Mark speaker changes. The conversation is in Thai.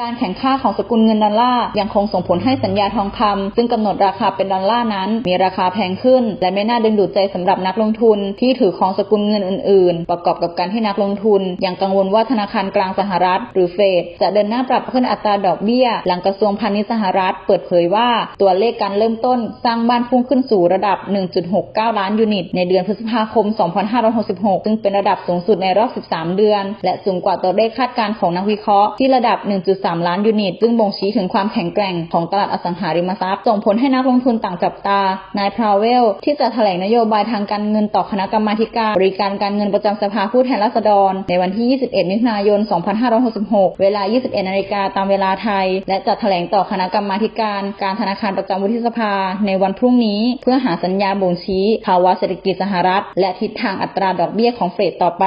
Speaker 1: การแข่งค่าของสกุลเงินดอลลาร์ยังคงส่งผลให้สัญญาทองคำซึ่งกำหนดราคาเป็นดอลลาร์นั้น มีราคาแพงขึ้น และไม่น่าดึงดูดใจสำหรับนักลงทุน ที่ถือของสกุลเงินอื่น ๆ ประกอบกับการที่นักลงทุน ยังกังวลว่าธนาคารกลางสหรัฐ หรือเฟดจะเดินหน้าปรับขึ้นอัตราดอกเบี้ย หลังกระทรวงพาณิชย์สหรัฐ เปิดเผยว่าตัวเลขการเริ่มต้นสร้างบ้านพุ่งขึ้นสู่ระดับ 1.69 ล้านยูนิต ในเดือนพฤษภาคม 2566 ซึ่งเป็นระดับสูงสุดในรอบ 13 เดือน และสูงกว่าตัวเลขคาดการณ์ของนักวิเคราะห์ที่ระดับ 1.3 3 ล้านยูนิต ซึ่งบ่งชี้ถึงความแข็งแกร่งของตลาดอสังหาริมทรัพย์ ส่งผลให้นักลงทุนต่างจับตา นายพราวเวล ที่จะแถลงนโยบายทางการเงินต่อคณะกรรมาการบริการการเงินประจำสภาผู้แทนราษฎร ในวันที่ 21 มิถุนายน 2566 เวลา 21 นาฬิกาตามเวลาไทย และจะแถลงต่อคณะกรรมาการการธนาคารประจำวุฒิสภา ในวันพรุ่งนี้ เพื่อหาสัญญาบ่งชี้ภาวะเศรษฐกิจสหรัฐ และทิศทางอัตราดอกเบี้ยของเฟดต่อไป